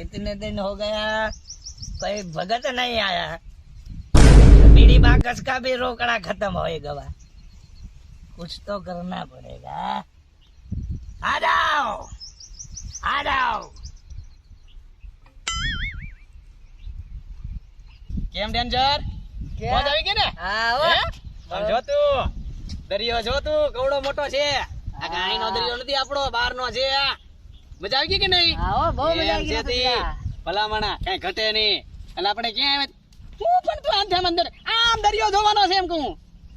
कितने दिन हो गया कोई भगत नहीं आया बीड़ी बाकस का भी रोकड़ा खत्म हो गया कुछ तो करना पड़ेगा आ जाओ आ जाओ કેમ ડેન્જર મોજ આવી ગઈ ને હે? આમ જો તું દરિયો જો તું કવડો મોટો છે આ કાંઈ નો દરિયો નથી આપણો બહાર નો છે આ. મજા આવી ગઈ કે નહીં? આવો બહુ મજા આવી ગઈ ભલામણા કઈ ઘટે નહીં. એટલે આપણે ક્યાં તું પણ તું આમ તેમ અંદર આમ દરિયો જોવાનો છે એમ કહું.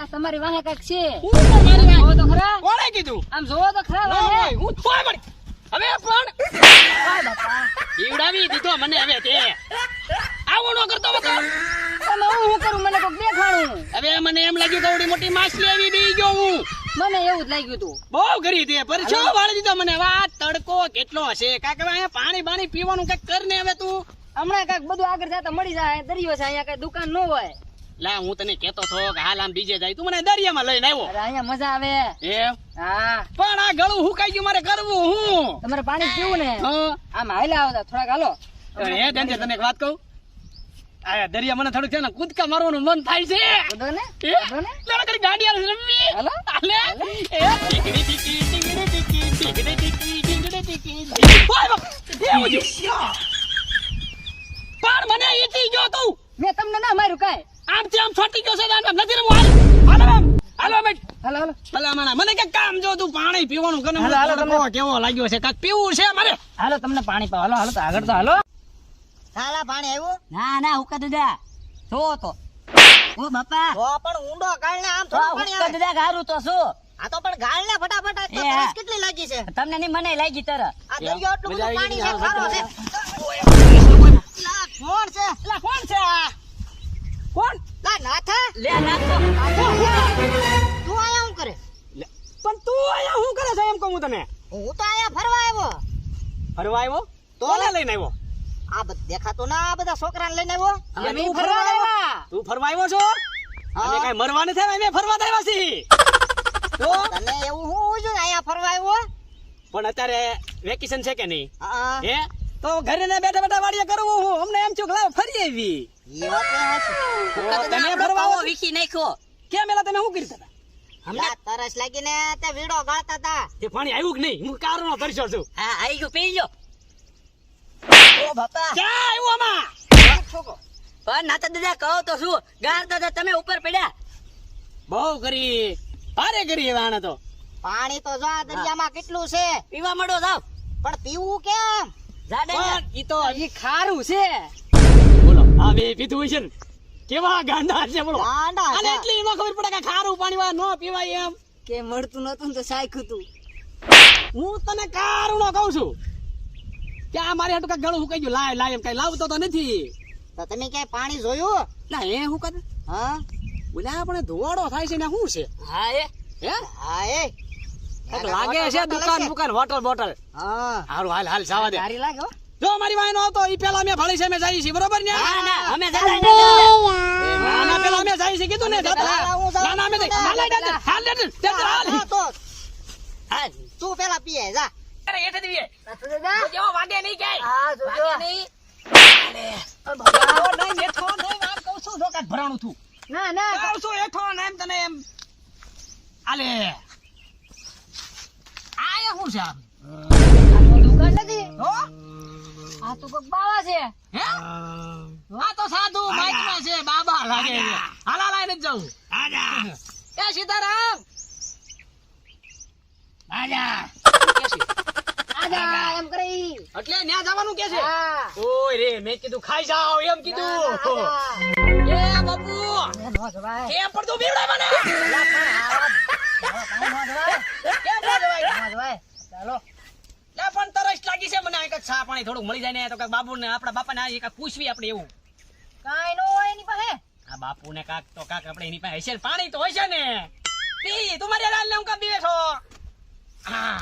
આ તમારી વાહે કાક છે? હું તમારી મારી જોવો તો ખરા. કોણે કીધું? આમ જોવો તો ખરા વાહે. હું થોય પણ હવે પણ ઈવડાવી બીવડાવી દીધો મને હવે તે. આવું ન કરતો તમે હું કરું મને કોક દેખાણું હવે મને એમ લાગ્યું કવડી મોટી માછલી આવી બી ગયો હું. મને એવું જ લાગ્યું તું બહુ કરી દે પર છો વાળી દીધો મને? વા તડકો કેટલો હશે? કાક હવે અહીંયા પાણી બાણી પીવાનું કંઈક કર ને હવે તું. હમણાં કાંઈક બધું આગળ જતા મળી જાય દરિયો છે અહીંયા કઈ દુકાન ન હોય. લા હું તને કેતો છો કે હાલ આમ બીજે જાય. તું મને દરિયામાં લઈને આવ્યો. અરે અહીંયા મજા આવે. એમ? હા. પણ આ ગળું હુકાઈ ગયું મારે કરવું હું? તમારે પાણી પીવું ને? હા. આમ હાલ આવતા થોડાક હાલો. એ હે તને એક વાત કહું? આ દરિયા મને થોડુંક છે ને કૂદકા મારવાનું મન થાય છે. ગાડી હાલો. હાલે? એ ટીકડી ટીકડી ટીકડી ટીકડી પણ મને ગયો તું. મેં તમને ના માર્યું કાય આમ થી આમ છોટી ગયો છે આમ નથી રમવું. હાલો. આમ હાલો બેટ હાલો હાલો. ભલા માણા મને કે કામ જો તું પાણી પીવાનું કને હાલો, હાલો, કેવો લાગ્યો છે? કાક પીવું છે મારે? હાલો તમને પાણી પાવ. હાલો હાલો તો આગળ તો હાલો. સાલા પાણી આવ્યું? ના ના હુકા દાદા જો. તો. ઓ બાપા. તો પણ ઊંડો ગાળને આમ તો પાણી આવે. દાદા ગારું તો શું? આ તો પણ ગાળને ફટાફટ આ તો એ હા. તરસ કેટલી લાગી છે? તમને નહીં મને લાગી તર આ દરિયો આટલું બધું પાણી પાણી ખારો છે. બધા ના આ બધા છોકરાને લઈને આવ્યો? અમે તું ફરવા આવ્યા? તું ફરવા આવ્યો છો? અમે કઈ મરવા નથી આવ્યા, અમે ફરવા આવ્યા છીએ. તો? તને એવું હું છું અહીંયા ફરવા આવ્યો? પણ અત્યારે વેકેશન છે કે નહીં? હે. તો ઘરે ને બેઠા બેઠા વાડીએ કરવું હું? અમને એમ છું લાવ ફરી આવી. તો તમે ફરવા આવો વિકી નાખ્યો. કેમ એલા તમે શું કરતા હતા લા, તરસ લાગીને તે વીડો ગાળતા હતા. તે પાણી આવ્યું કે નહીં? હું કારણો તરસ્યો છું. હા આવી ગયો પી ગયો ઓ બાપા. ક્યાં આવ્યું આમાં. પણ નાતા દાદા કહો તો શું? ગાર દાદા તમે ઉપર પડ્યા. બહુ કરી ભારે કરી એવા તો. પાણી તો જો આ દરિયામાં કેટલું છે? પીવા મળો જાવ પણ પીવું કેમ? જાડે ઈ તો હજી ખારું છે. બોલો. આ બે પીધું છે કેવા ગાંડા છે બોલો. ગાંડા અને છે. એટલી એમાં ખબર પડે કે ખારું પાણી વાળા ન પીવાય એમ. કે મળતું નતું તો સાયખું તું. હું તને કારુણો કહું છું. કે આ મારી હાટું કાંઈક ગળું હુકાઈ ગયું. લાય લાય એમ કઈ લાવતો તો નથી. તો તમે ક્યાંય પાણી જોયું ના એ હું કરે? હા? બોલ્યા પણ ધોવાડો થાય છે ને શું છે? હા એ. હે? હા એ. લાગે છે દુકાન દુકાન હોટલ બોટલ. હા. હારું હાલ હાલ જવા દે. સારી લાગે હો. જો મારી વાય નો આવતો ઈ પેલા અમે ભળી છે અમે જઈએ છીએ બરોબર ને? ના ના અમે જતા ના ના ના પેલા અમે જઈ છીએ કીધું ને જતા ના ના અમે હાલ હાલ હાલ હાલ હાલ હાલ હાલ. તો. હા તું પેલા પીએ જા. અરે હેઠે દીએ દાદા જો. વાગે નહીં ક્યાંય હા જોજો વાગે નહીં. આવો નહીં હેઠો નહીં આમ કહું છું જો ભરાણું થયું. ના ના. કહું છું હેઠો ને એમ તને એમ. આલે. આ શું છે આમ? દુકાન નથી? હો? આ તો કોક બાવા છે. હે? આ તો સાધુ માઇકમાં છે બાબા લાગે છે. હાલા લાઈને જાઉં. જવું એ સીતારામ. આજા. આજા એમ કરી એટલે ન્યા જવાનું કે છે? ઓય રે મેં કીધું ખાઈ જાઓ એમ કીધું. એ બાપુ! નો પર તો બીવડા મને! કેમ ન જવાય? નો જવાય. ચાલો. પણ તરસ લાગી છે મને. આ કાંઈક પાણી થોડું મળી જાય ને તો કાંઈક બાપુને આપણા બાપાને આ કાંઈક પૂછવી આપણે એવું. કાઈ નો હોય એની પાસે. આ બાપુને કાક તો કાક આપણે એની પાસે હશે પાણી તો હશે ને. પી તું મારી ને હું કામ પીવે છો? હા.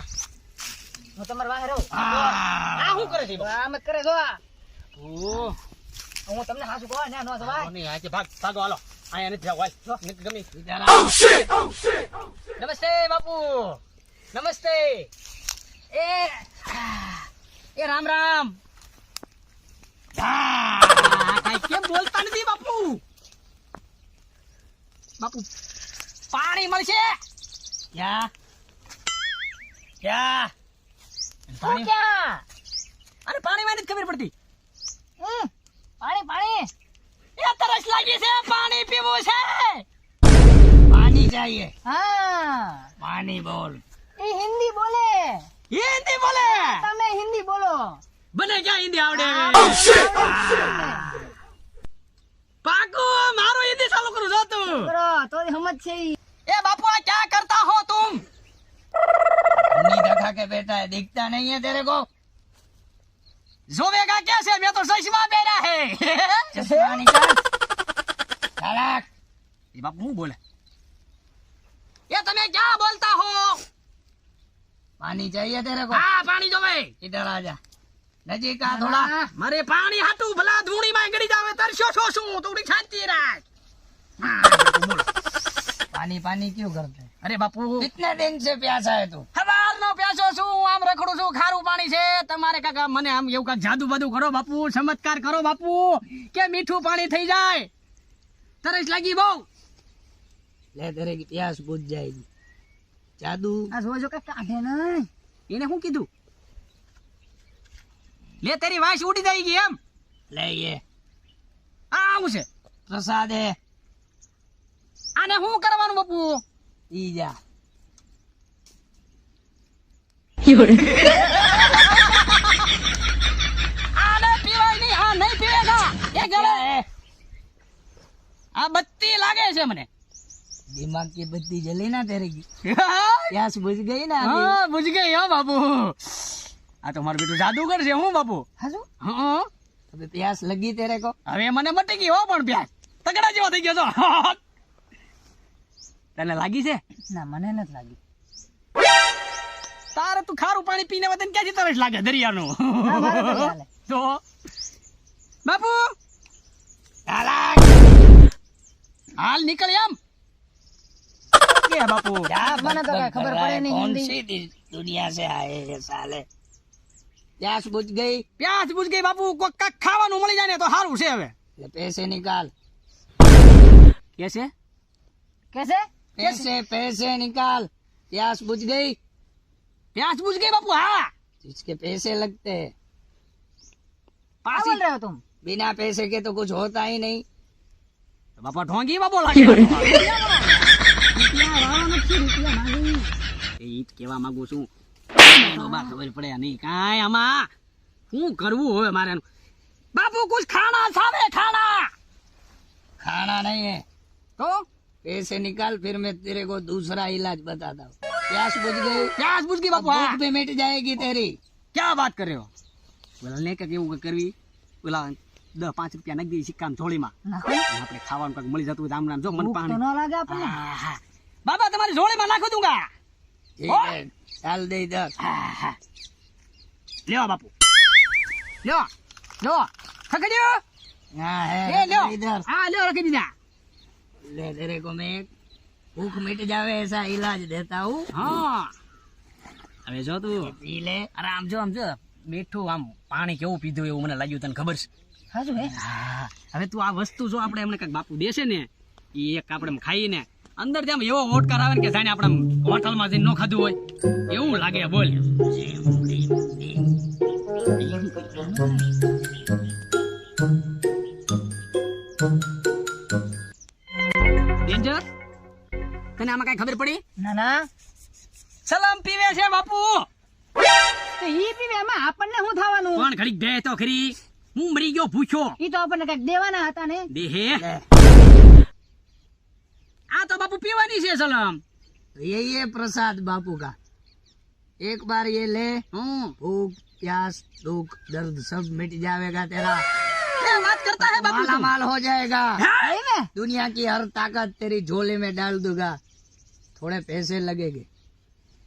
હું તમારા વાહે રહું. આ શું કરે છે તો આમ કરે જો. આ. હું તમને હાસુ કહો ને નો જવાય નહીં આજે ભાગ ભાગો હાલો. અહીંયા નથી જાવ જો નથી ગમે. નમસ્તે બાપુ. નમસ્તે. એ એ રામ રામ. બોલતા નથી બાપુ? બાપુ પાણી મળશે? ક્યાં? ક્યાં? અરે પાણી માં ખબર પડતી. પાણી પાણી. તરસ લાગી છે પાણી પીવું છે. પાણી જોઈએ. હા. પાણી બોલ. એ હિન્દી બોલે. હિન્દી બોલે? તમે હિન્દી બોલો. બને ક્યાં હિન્દી આવડે? પાકુ મારો હિન્દી ચાલુ કરું જો તું. તો સમજ છે એ બાપુ આ ક્યાં કરતા હો તું? देखा के बेटा है दिखता नहीं है तेरे को जोवेगा कैसे मैं तो चश्मा पहना है चश्मा निकाल चालाक ये बापू હું બોલે ये તમે क्या बोलता हो पानी चाहिए तेरे को હા પાણી જોવે इधर आ जा नजीक आ थोड़ा મારે પાણી હાટું ભલા ધૂણી માં ગળી જાવે તરસ્યો છો શું થોડી શાંતિ રાખ હા, બાપુ બોલો. पानी पानी क्यों करते हैं અરે બાપુ. કેટલા દિન છે પ્યાસા હે તું? સવાર નો પ્યાસો છું આમ રખડું છું ખારું પાણી છે. તમારે કાકા મને આમ એવું કાક જાદુ બાદુ કરો બાપુ ચમત્કાર કરો બાપુ કે મીઠું પાણી થઈ જાય. તરસ લાગી બહુ. લે દરેક પ્યાસ બુજ જાય જાદુ. આ જોજો કે કાઢે નહીં. એને શું કીધું? લે તારી વાસ ઉડી જાય ગઈ એમ. લે એ. આ આવું છે. પ્રસાદે. આને શું કરવાનું બાપુ? ઈ જા આ બત્તી ના તેરે પ્યાસ બુજ ગઈ ને હા બુજ ગઈ હો બાપુ આ તો મારું બેટું જાદુગર છે હું બાપુ હાજુ હા હવે લગી તેરે કો હવે મને મટી ગઈ હો પણ પ્યાસ તગડા જેવો થઈ ગયો છો તને લાગી છે? ના મને નથી લાગી. તારે તું ખારું પાણી પીને વતન ક્યાંથી તરસ લાગે દરિયાનું? તો બાપુ! હાલ. નીકળ એમ. દુનિયા છે? આ સાલે. પ્યાસ બુજ ગઈ. પ્યાસ બુજ ગઈ બાપુ. કોક કાક ખાવાનું મળી જાય ને તો સારું છે હવે. પૈસે નિકાલ કેસે કેસે पैसे पैसे निकाल। प्यास बुझ गई। प्यास बुझ गई बापू हाँ। इसके पैसे लगते है। पास रहे हो तुम? बिना पैसे के तो कुछ होता ही नहीं। तो बापा ढोंगी में बोला ઈત કેવા માંગુ છું બાબા ખબર પડે નહીં કાંઈ આમાં શું કરવું હોય મારે બાપુ કુછ ખાના સામે ખાના ખાना नहीं है। तो? पैसे निकाल फिर मैं तेरे को दूसरा इलाज बताता हूँ। प्यास बुझ गई? प्यास बुझ गई बापू भूख पे मिट जाएगी तेरी। क्या बात कर रहे हो? બોલા નહીં કાંઈક એવું કરવી બોલા દસ પાંચ રૂપિયા નાખી દઈએ સિક્કામાં ઝોળીમાં આપણે ખાવાનું કાંઈક મળી જતું આમ નામ જો મને પાણી. ન લાગે આપણે બાબા તમારી ઝોળીમાં નાખો દઉં ગા ચાલ દે દસ લ્યો બાપુ. લ્યો લ્યો. ખકડ્યો હા લ્યો. હા લ્યો રાખી દીધા. ले तेरे को मैं एक भूख मिट जावे ऐसा इलाज देता हूँ હા હવે જો તું पी ले અરે આમ જો આમ જો મીઠું આમ પાણી કેવું પીધું એવું મને લાગ્યું તને ખબર છે હાજુ હે હા, હવે તું આ વસ્તુ જો આપણે એમને કઈક બાપુ દેશે ને એ એક આપણે આમ ખાઈને અંદર જેમ એવો ઓટકાર આવે ને કે જાણે આપણે આમ હોટલમાં જઈને ન ખાધું હોય એવું લાગે બોલ ડેન્જર તને આમાં કઈ ખબર પડી ના ના સલામ પીવે છે બાપુ તો ઈ પીવે એમાં આપણને શું થવાનું પણ ઘડીક બે તો ખરી હું મરી ગયો ભૂખ્યો ઈ તો આપણને કઈક દેવાના હતા ને દેહે ले આ તો બાપુ પીવાની છે સલામ यही है प्रसाद बापू का एक बार ये ले હમ भूख प्यास दुख दर्द सब मिट जाएगा तेरा क्या बात करता है बापू माला तुम? माल हो जाएगा હે ને दुनिया की हर ताकत तेरी झोले में डाल दूंगा થોડે પૈસે લગે લગેગે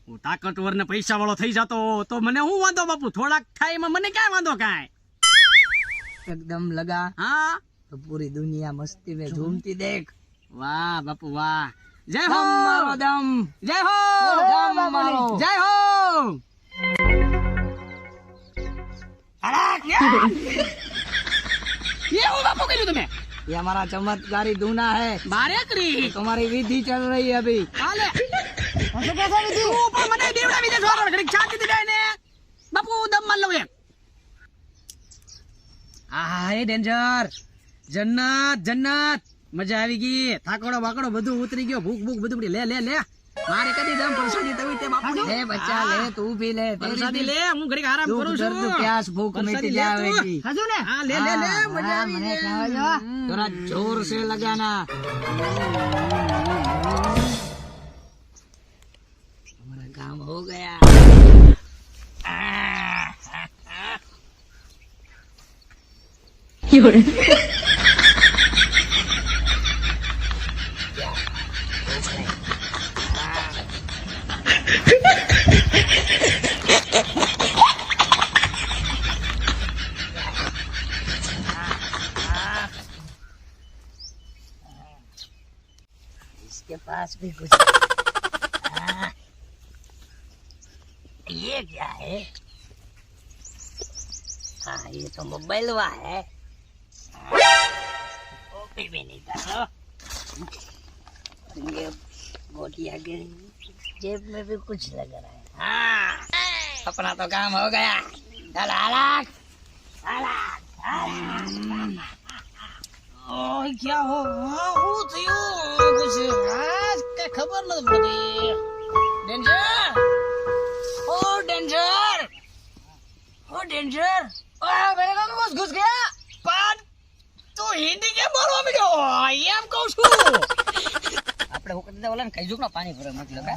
હું તાકતવર ને પૈસા વાળો થઈ જતો તો મને હું વાંધો બાપુ? થોડાક થાય એમાં મને ક્યાં વાંધો કાંઈ? એકદમ લગા. હા? તો પૂરી દુનિયા મસ્તી મેં ઝૂમતી દેખ. વાહ બાપુ વાહ. જય હો! દમ જય હો! દમ મારો. જય હો! અરે ये हमारा चमत्कारी दूना है બારે કરી तुम्हारी विधि चल रही है अभी હાલે તું પણ મને દેવડાવી દે છોકરો ઘડીક ચા કીધી જાય ને બાપુ દમ માર લઉં એમ આહા એ ડેન્જર જન્નત જન્નત મજા આવી ગઈ થાકડો બાકડો બધું ઉતરી ગયો ભૂખ ભૂખ બધું પડી લે લે લે મારે કદી દમ પરસાદી તવી તે બાપુ લે બચ્ચા લે તું ભી લે પરસાદી લે હું ઘડીક આરામ કરું છું. તું પ્યાસ ભૂખ મીટી જાવેગી હજુ ને? હા લે લે લે મજા આવી મને ખાવજો તોરા જોર સે લગાના. હમારા કામ હો ગયા. યોરે इसके पास भी कुछ हाँ। ये क्या है? हाँ ये तो मोबाइल हुआ है। कॉपी भी निकालो और ये गोटिया के जेब में भी कुछ लग रहा है हाँ। अपना तो काम हो गया चल अलग अलग ઓય ક્યાં હો હા, હું થયું कुछ आज કઈ ખબર નથી પડતી ડેન્જર ઓ ડેન્જર ओ डेंजर આ મેરે કામ ઘુસ ઘુસ ગયા પણ તું હિન્દી કેમ બોલવા માંડ્યો એમ કહું છું આપણે હું કદી ઓલા ને કઈજુક નો પાણી ભરે મતલબ હે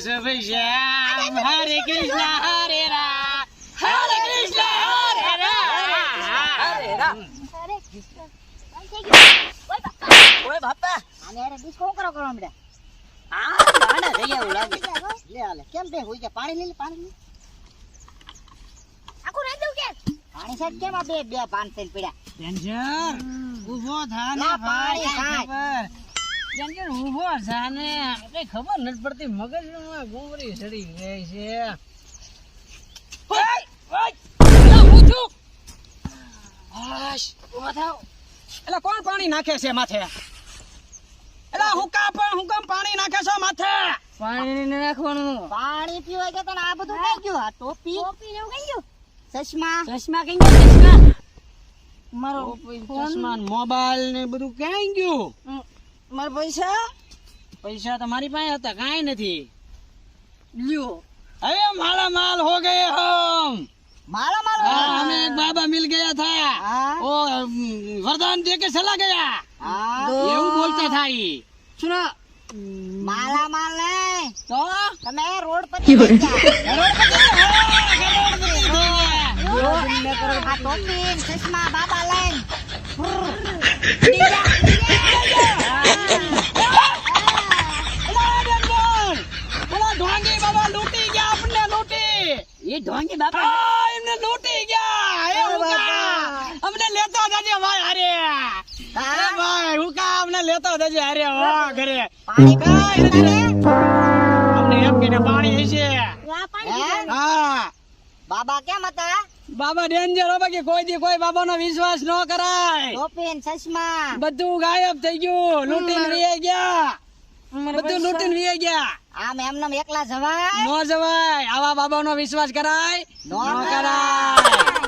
શુભ શ્યામ હરે કૃષ્ણ હરે હરે કૃષ્ણ હરે હરે પાણી લે પાણી આખું કે પાણી સાહેબ કેમ આ બે બે પાન થઈ પડ્યા ડેન્જર. ઊભો થા ને કઈ ખબર નથી પડતી મગજ ગુમરી ચડી ગઈ છે. ઓય, ઓય, એલા હું છું. હાશ, ઊભા થાવ. એલા કોણ પાણી નાખે છે માથે? એલા હું પણ હું કામ પાણી નાખે છે માથે? પાણી નાખવાનું. પાણી પીવા કે તને આ બધું કઈ ગયું? આ ટોપી? ટોપી ને કઈ ગયું? ચશ્મા? ચશ્મા કઈ ગયા ચશ્મા? મારો ચશ્મા મોબાઈલ ને બધું ક્યાં ગયું? મારા પૈસા પૈસા તો મારી પાસે હતા કાંઈ નથી લ્યો अरे माला माल हो गए हम મારા મારો हाँ, हमें एक बाबा मिल गया था हाँ। वो अम, वरदान दे के चला गया હા ये वो बोलता था ये सुनो માલા માલ નહીં तो તમે રોડ પર બેસી ગયા. આ ટોપી ને ચશ્મા બાબા લઈને ઢોંગી બાપા. એમને લૂટી ગયા. એ હુકા. અમને લેતો જજે ભાઈ અરે અરે ભાઈ હુકા અમને લેતો જજે અરે વાહ ઘરે. પાણી? અમને એમ કે પાણી હશે. હે? બાબા કેમ હતા? બાબા ડેન્જર બાકી. કોઈ દી કોઈ બાબાનો વિશ્વાસ ન કરાય. ટોપી ચશ્મા બધું ગાયબ થઈ ગયું. લૂંટી ગયા. બધું લૂંટીને વીએ ગયા. આમ એમ નામ એકલા જવાય? નો જવાય. આવા બાબાનો વિશ્વાસ કરાય. નો નો કરાય.